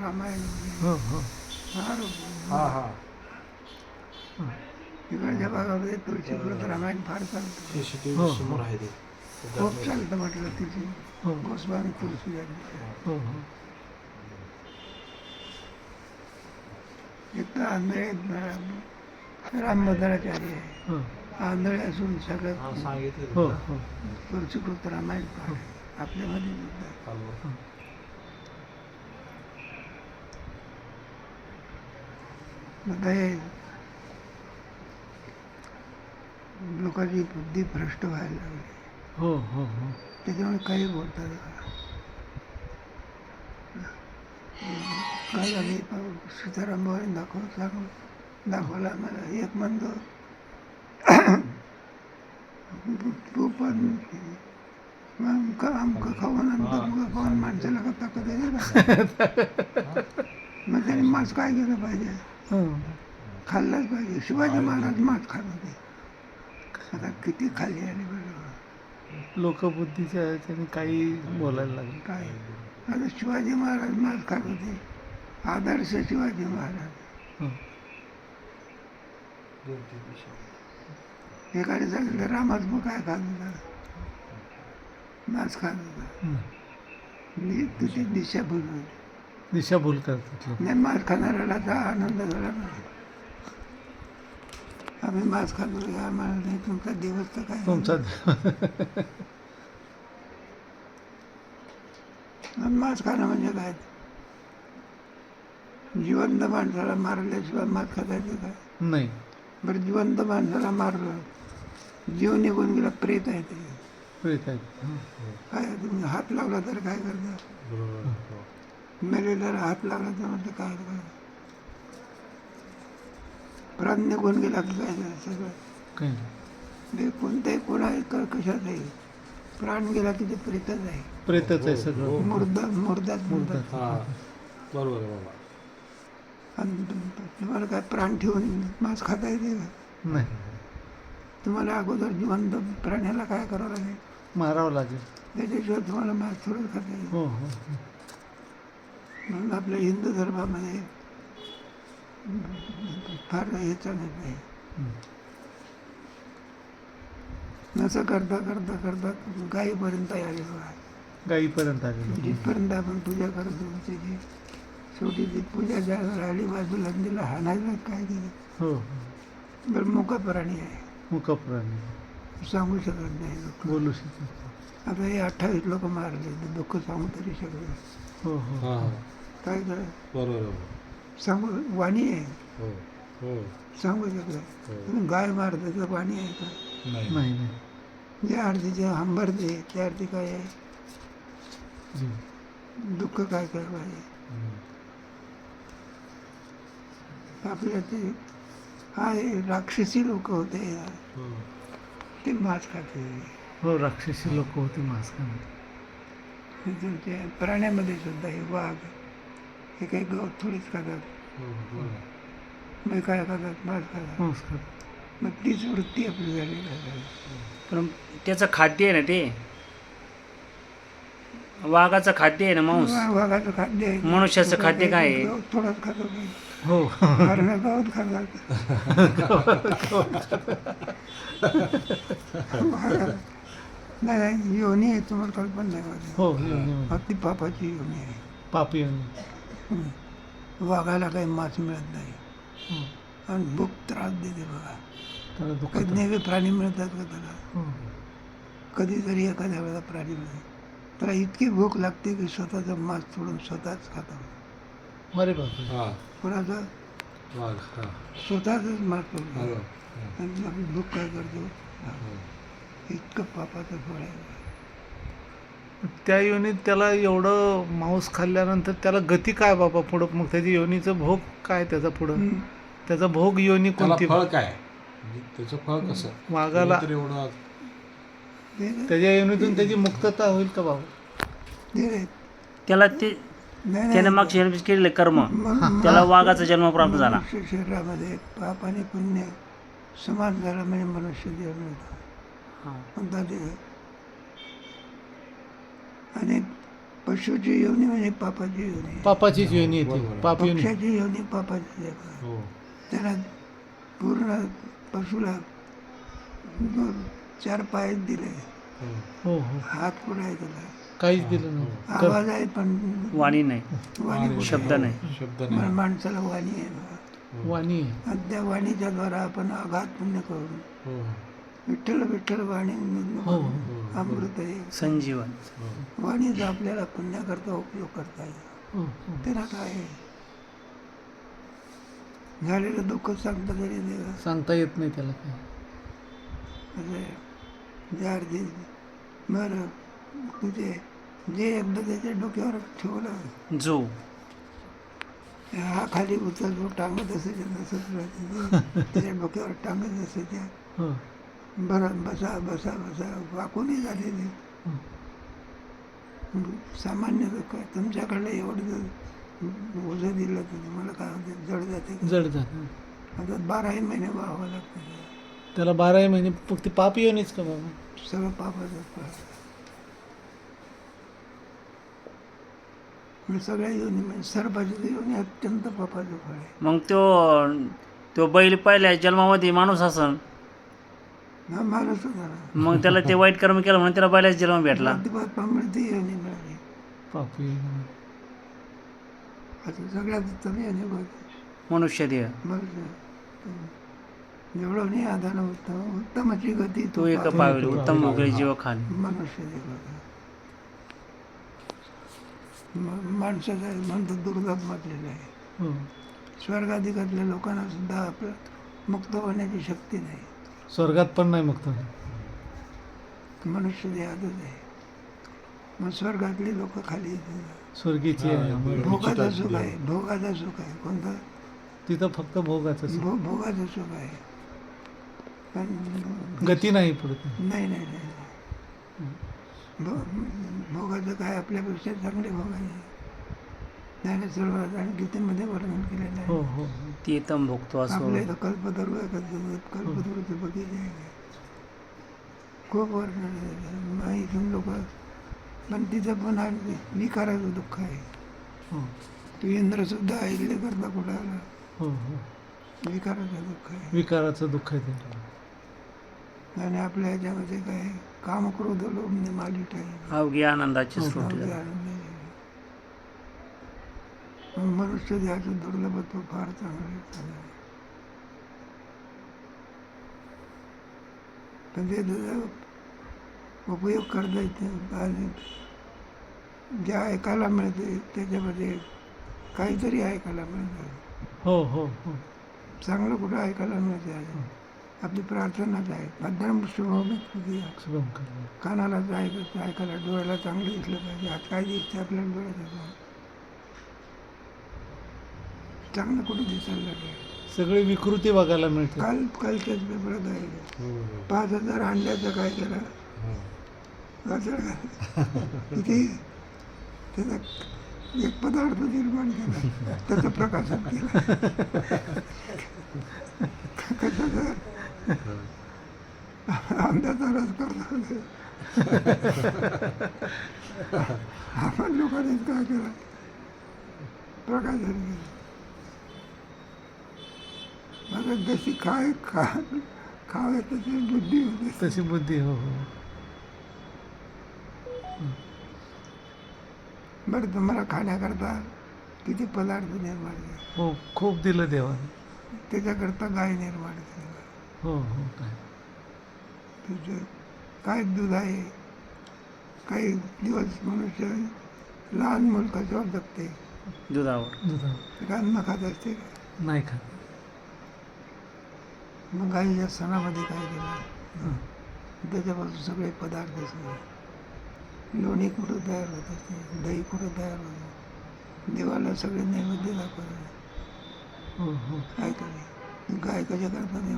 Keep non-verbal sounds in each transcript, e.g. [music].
रामायण. हो हो. हा हा. इकडच्या भागामध्ये तुळशीकृत रामायण फार चालतं. समोर आहे ते. खूप चालतं म्हटलं तिची हो. गोस्वामी तुळशी एक तर आंधळे रामभद्राचार्य आहे. हो. आंधळे असून सगळं हो. हो तुळशीकृत रामायण फार आपल्यामध्ये सुद्धा हॅलो. आता हे लोकांची बुद्धी भ्रष्ट व्हायला लागली. हो हो हो. त्याच्यामुळे काही बोलतात काय झाले? सीताराम भावाने दाखव सांग दाखवला मला एक म्हणतो तू पण अमकं अमकं खाऊन आणि तमकं खाऊन माणसाला का ताकद आहे ना मग त्याने मांस काय केलं पाहिजे? हो. खाल्लंच पाहिजे. शिवाजी महाराज मांस खात होते. आता किती खाल्ली आणि बरोबर. लोकबुद्धीच्या त्याने काही बोलायला लागले. काय? आता शिवाजी महाराज मांस खात होते. आदर्श शिवाजी महाराज. हो. एकाने सांगितलं रामाच मग काय खात होता मांस खात होता. हं. मी तुझी दिशा भरून दिशाभूल करतात नाही मांस खाणाऱ्याला तर आनंद झाला नाही आम्ही मांस खातो आम्हाला नाही तुमचा दिवस तर काय तुमचा [laughs] मांस खाणं म्हणजे काय? जिवंत माणसाला मारल्याशिवाय मांस खाता येते काय? नाही. बरं जिवंत माणसाला मारलं जीव निघून गेला प्रेत आहे ते. प्रेत आहेत हो. काय तुम्ही हात लावला तर काय करता. मेलेल्याला हात लागला तर म्हणतं काय प्राण निघून गेला की काय? सगळं ते कोणत्याही कोणाही क- कशातही प्राण गेला की ते प्रेतच आहे. प्रेतच आहे हो, सगळं. हो. मुर्दा मुर्दाच हा बरोबर आहे आणि तुम- तुम्हाला काय प्राण ठेवून मांस खाता येते का? नाही. तुम्हाला अगोदर जिवंत प्राण्याला काय करावं लागेल? मारावं लागेल. त्याच्याशिवाय तुम्हाला मांस थोडं खाता येईल हो हो हो. म्हणून आपल्या हिंदू धर्मामध्ये फार हे चालत नाही. असं करता करता करता गायीपर्यंत आले बघा. गाईपर्यंत आलेलो जिथपर्यंत आपण पूजा करतो त्याची शेवटी ती पूजा ज्या राहिली बाजूला तिला हाणायला काय केलं? हो. हो बरं मुका प्राणी आहे. मुकप्राणी सांगू शकत नाही बोलू शकत आता हे अठ्ठावीस लोक मारले दुःख सांगू तरी शकत हो हो. काय कर बरोबर आहे. सांगू वाणी आहे. हो हो. सांगू शकत? हो. गाय मारता तर वाणी आहे का? नाही. नाही नाही. ज्या अर्थीचे हंबरते त्या अर्थी काय आहे? जी. दुःख काय पाहिजे हम्म. आपल्या ते हा राक्षसी लोक होते. हो. ते मांस खाते. हो राक्षसी लोक होते मास्क तुमच्या प्राण्यामध्ये सुद्धा हे वाघ हे काही गवत थोडीच खातात. मग काय खातात मांस खातात नमस्कार मग तीच वृत्ती आपली आहे. पण त्याचं खाद्य आहे ना ते? वाघाचं खाद्य आहे ना मांस? वाघाचं खाद्य आहे. मनुष्याचं खाद्य काय आहे? थोडंच खातो काही. हो. गवत खातात. नाही नाही योनी आहे तुम्हाला कल्पना नाही माझी हो योनी अगदी पापाची योनी आहे. पापी योनी. हं. वाघाला काही मांस मिळत नाही. आणि भूक त्रास देते बघा. काही नेहमी प्राणी मिळतात का त्याला? कधीतरी एखाद्या वेळेला प्राणी मिळते त्याला इतकी भूक लागते की स्वतःचं मांस सोडून स्वतःच खातो अरे बापरे हा. कोणाचं? स्वतःच मांस आपली भूक काय करतो? हो. इतकं पापाचं फळ आहे. त्या योनीत त्याला एवढं मांस खाल्ल्यानंतर त्याला गती काय बाबा पुढं? मग त्याची योनीचं भोग काय त्याचा पुढं? हं. त्याचा भोग योनी कोणती? फळ काय? म्हणजे त्याचं फळ कसं? वाघाला एवढं ते- त्याच्या योनीतून त्याची मुक्तता होईल का बाबा त्याला ते नाही, त्याने. मागच्या जन्मात केलेले कर्म. त्याला वाघाचा जन्म प्राप्त झाला. शरीरामध्ये पाप आणि पुण्य समान झालं म्हणजे मनुष्य देह मिळतो हा. आणि पशुची योनी म्हणजे पापाची योनी. पापाचीच योनी येते बरोबर. पाप योनी. पक्षाची योनी पापाची लेकरं. हो. त्याला पूर्ण पशुला दोन चार पाय दिले. हो. हो हो. हात पुढे आहे त्याला. काहीच दिलं नाही. कर- आवाज आहे पण वाणी नाही. वाणी कुठे शब्द? नाही. शब्द मा- नाही. माणसाला वाणी आहे. बघा. वाणी आहे. आणि त्या वाणीच्या द्वारा आपण आघात पुण्य करून हो. विठ्ठल विठ्ठल वाणी हो हो. अमृत आहे. संजीवन. वाणीचा आपल्याला पुण्याकरता उपयोग करता येईल. हो त्याला काय? झालेलं दुःख सांगता तरी सांगता येत नाही त्याला काय बरं तुझे जे एकदा त्याच्या डोक्यावर ठेवलं. जो. हा खाली उचलतो टांगत असायच्या तसंच [laughs] त्याच्या डोक्यावर टांगत असायच्या बरं बसा बसा बसा. वाकूनही झालेले. सामान्य लोक आहे. तुमच्याकडे एवढं जर ओझं दिलं तर तुम्हाला काय होते? जड जाते? जड जात आता बाराही महिने व्हावं लागतं. त्याला बाराही महिने फक्त पाप योनीच का बाबा? सगळं पापाचं फळ सगळ्या योनी म्हणजे सर्पाची योनी अत्यंत पापाचं फळ आहे. मग तो तो बैल पहिल्या जन्मामध्ये माणूस असन माणूस होता ना. मग त्याला ते वाईट कर्म केलं म्हणून त्याला बैलाचा जन्म भेटला. अजिबात पामिळती योनी मिळाली पाप योनी आता सगळ्यात मनुष्य देह. जेवढं नाही आधार उत्तम. उत्तमाची गती तो एक पावेल. उत्तम मोकळे जीव खाल मनुष्य देव माणसाचं आहे म्हणतो दुर्लभ म्हटलेलं आहे. हो. स्वर्गाधिकातल्या लोकांना सुद्धा आपलं मुक्त होण्याची शक्ती नाही. स्वर्गात पण नाही मग तो मनुष्य देहातच आहे. मग स्वर्गातली लोक खाली येतात. स्वर्गीची. भोगाचं सुख आहे भोगाचं सुख आहे. कोणतं? तिथं फक्त भोगाचं भो भोगाचं सुख आहे. पण गती नाही पुढे नाही नाही नाही. भो- भोगाचं काय आपल्यापेक्षा चांगले भोग आहे. ज्ञानेश्वर आणि गीतेमध्ये वर्णन केलेलं हो आहे हो. ते तम भोगतो असो आपल्या इथं कल्पतरू आहे कल्पतरूचे बगीचे आहे. खूप वर्णन इथून लोक पण तिथं पण हा विकाराचं दुःख आहे. हो. तू इंद्र सुद्धा ऐकले करता कुठं? आला हो हो. विकाराचं दुःख आहे. विकाराचं दुःख आहे ते आणि आपल्या ह्याच्यामध्ये काय काम क्रोध लोभ मालिक आहे. अवघी आनंदाची आनंद. मग मनुष्य देहाचं दुर्लभत्व फार चांगलं आहे. पण ते उपयोग करता येते. आणि जे ऐकायला मिळते त्याच्यामध्ये काहीतरी ऐकायला मिळतं. हो हो हो. चांगलं कुठं ऐकायला मिळते आहे आपली प्रार्थनाच आहे. भद्रम शुभम. कानाला ऐकायला डोळ्याला चांगलं दिसलं पाहिजे. आज काय दिसते आपल्याला डोळ्यात? येतं. चांगलं कुठं दिसायला लागलं. सगळी विकृती बघायला मिळते. काल कालच्याच पेपरात आहे हो हो. पाच हजार अंड्याचं काय केलं? हो. असं तिथे त्याचा एक पदार्थ निर्माण केला. त्याचं प्रकाशन केलं. कशाचं आंब्याचा रस करतो आपण लोकांनी काय केलं? प्रकाशन केलं. आता जशी काय खा खावे तशी बुद्धी होते. तशी बुद्धी हो हो. बरं तुम्हाला खाण्याकरता किती पदार्थ निर्माण केले हो खूप दिलं देवाने. त्याच्याकरता गाय निर्माण केली हो हो काय? तुझं काय दूध आहे? काही दिवस मनुष्य लहान मूल कशावर जगते दुधावर. दुधा काय अन्न खात असते का नाही खात. मग गाईच्या सणामध्ये काय केलं. त्याच्यापासून सगळे पदार्थ सगळे. लोणी कुठं तयार होत असते दही कुठं तयार होतं? देवाला सगळे नैवेद्य दाखवतात हो हो. काय करे गाय कशा करता केली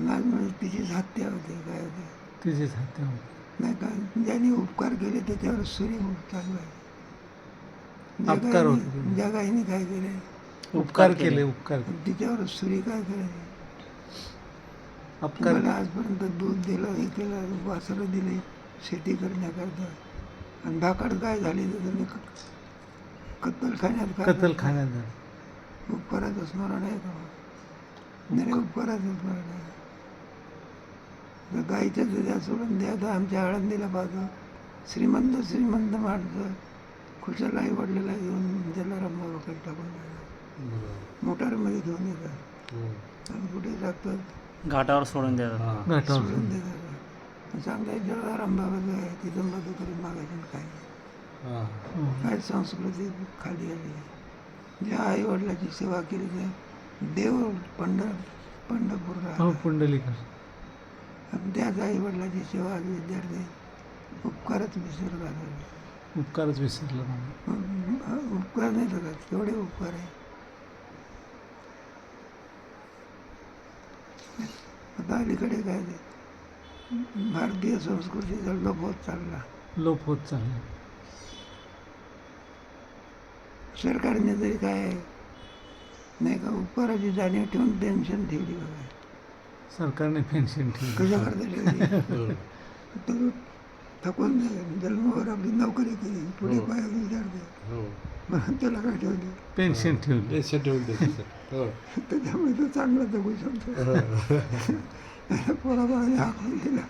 लाल म्हणजे तिचीच हत्या होते काय होते? तिचेच हात. तेव्हा. नाही का? ज्यांनी उपकार केले त्याच्यावर सूर्य चालू आहे. होते. ज्या गायीने काय केले? उपकार केले उपकार. तिच्यावर सूर्य काय केले? अपकार आजपर्यंत दूध दिलं हे केलं वासरं दिले शेती करण्याकरता. आणि भाकड काय झाली तर तुम्ही कत्तलखान्यात कत्तलखान्यात झालं? उपकाराचं स्मरण आहे का? नाही उपकाराचं स्मरण आहे गाईच्या दुधा सोडून द्या तर आमच्या आळंदीला पाहतो. श्रीमंत श्रीमंत माणसं खुशाल आई वडलेला घेऊन त्याला रंबाबाकडे टाकून द्यायचं. मोटारमध्ये घेऊन येतात. हो. आणि कुठे टाकतात घाटावर सोडून देतात. घाटावर सोडून देतात. चांगल्या जळगाव रंबाबाचं आहे तिथं मदत करून मागायचं आणि काय. हा. हो. काय संस्कृती खाली आली आहे. ज्या आई वडिलाची सेवा केली त्या देव पंढर पंढरपूर हो पुंडलिका. त्याच आई वडिलाची सेवा विद्यार्थी उपकारच विसरत आले उपकारच विसरला उपकार नाही तर केवढे उपकार आहे. आता अलीकडे काय भारतीय संस्कृतीचा लोप होत चालला. लोप होत चालला. सरकारने तरी काय नाही का उपकाराची जाणीव ठेवून पेन्शन ठेवली बघा. सरकारने पेन्शन ठेवली. कशा करता ठेवली. [laughs] तो थकून जन्मावर आपली नोकरी केली पुढे हो. पाय विचारते हो. म्हणून त्याला काय ठेवली? पेन्शन ठेवली. सर. हो. [laughs] त्याच्यामुळे तो चांगला जगू शकतो. [laughs] पोराबाळाने हाकून दिला.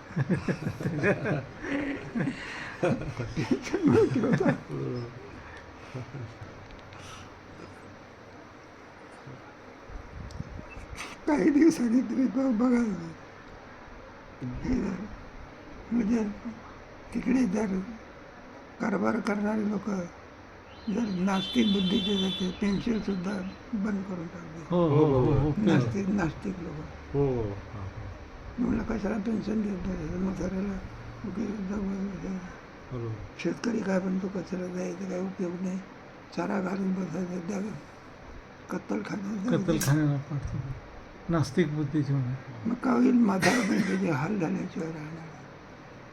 काही दिवसांनी तुम्ही बघाल हे म्हणजे तिकडे जर कारभार करणारे लोक जर नास्तिक बुद्धीचे जर ते पेन्शन सुद्धा बंद करून टाकले. हो हो हो नास्तिक नास्तिक लोक. म्हणलं कशाला पेन्शन देतो म्हाताऱ्याला शेतकरी काय म्हणतो कचरा द्यायचा काही उपयोग नाही. चारा घालून बसायचं द्या कत्तल खाण्याचं कत्तलखान्याला पाठवलं नास्तिक बुद्धीची मग का होईल? पण त्याचे हाल झाल्याशिवाय राहणार.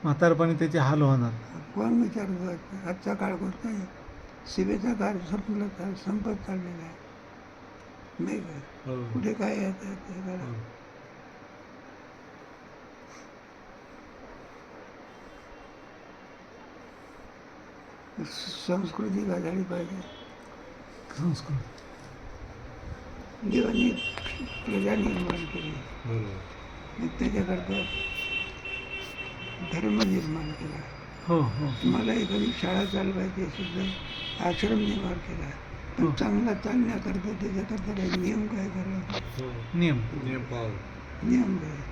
म्हातारपणी त्याचे हाल होणार. कोण विचार करत आजचा काळ कोणता आहे? शिवेचा काळ संपला तर संपत चाललेला आहे. नाही का? बरोबर कुठे काय येतं. हो. संस्कृती झाली पाहिजे. संस्कृत. देवाने प्रजा निर्माण केली. आणि त्याच्याकरता धर्म निर्माण केला. हो हो. मला एखादी शाळा चालवायची असेल तर आश्रम निर्माण केला. हो. पण चांगला चालण्याकरता त्याच्याकरता काही नियम काय करायचे? हो. नियम नियम काय?